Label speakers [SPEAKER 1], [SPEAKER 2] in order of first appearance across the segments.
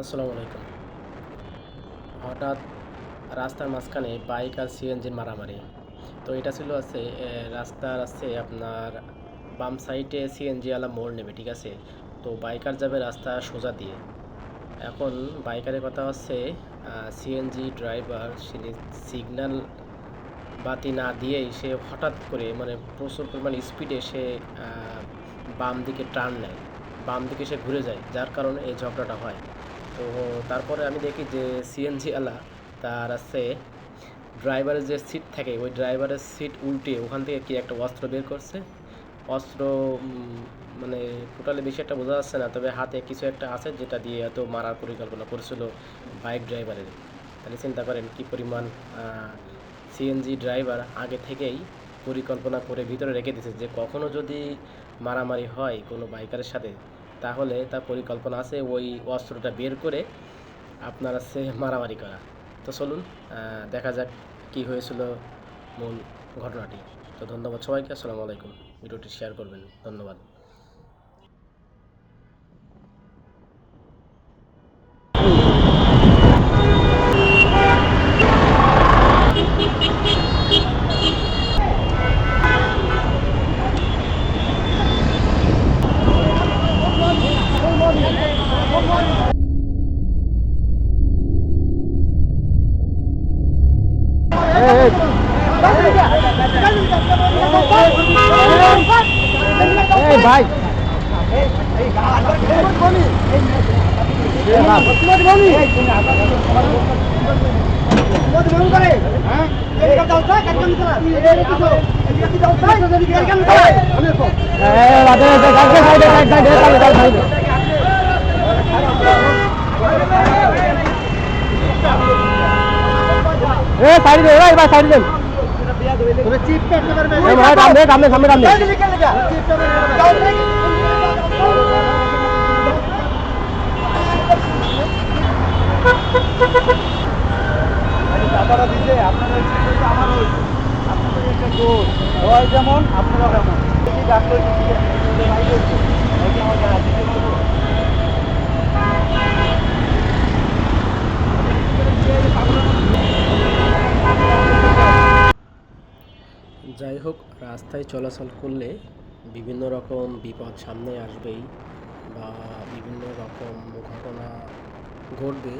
[SPEAKER 1] আসসালামু হঠাৎ রাস্তার মাঝখানে বাইক আর সিএনজির মারামারি। তো এটা ছিল আছে রাস্তার আছে আপনার বাম সাইডে সিএনজি আলা মোড় নেবে, ঠিক আছে? তো বাইকার যাবে রাস্তা সোজা দিয়ে। এখন বাইকারের কথা হচ্ছে সিএনজি ড্রাইভার সিগন্যাল বাতি না দিয়েই সে হঠাৎ করে মানে প্রচুর পরিমাণ স্পিডে সে বাম দিকে টার্ন নেয়। বাম দিকে সে ঘুরে যায়, যার কারণে এই ঝগড়াটা হয়। তো তারপরে আমি দেখি যে সিএনজি আলা, তার আছে ড্রাইভারের যে সিট থাকে, ওই ড্রাইভারের সিট উল্টে ওখান থেকে কি একটা অস্ত্র বের করছে। অস্ত্র মানে টোটালি বেশি একটা বোঝা যাচ্ছে না, তবে হাতে কিছু একটা আছে যেটা দিয়ে এত মারার পরিকল্পনা করেছিল বাইক ড্রাইভারের তাহলে চিন্তা করেন কি পরিমাণ সিএনজি ড্রাইভার আগে থেকেই পরিকল্পনা করে ভিতরে রেখে দিয়েছে যে কখনো যদি মারামারি হয় কোনো বাইকারের সাথে, তাহলে তার পরিকল্পনা আছে ওই অস্ত্রটা বের করে আপনার আছে মারামারি করা। তো চলুন দেখা যাক কি হয়েছিল মূল ঘটনাটি। তো ধন্যবাদ সবাইকে, আসসালামু আলাইকুম। ভিডিওটি শেয়ার করবেন। ধন্যবাদ।
[SPEAKER 2] ভাই। এ সাইড দে ভাই সাইড দে কাম দে সামনে কাম
[SPEAKER 3] দিতে আপনারা হচ্ছে আপনাদের একটা গোল হয় যেমন আপনারা তেমন। কি
[SPEAKER 1] যাই হোক রাস্তায় চলাচল করলে বিভিন্ন রকম বিপদ সামনে আসবেই বা বিভিন্ন রকম ঘটনা ঘটবে।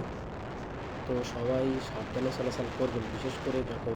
[SPEAKER 1] তো সবাই সাবধানে চলাচল করবেন, বিশেষ করে যখন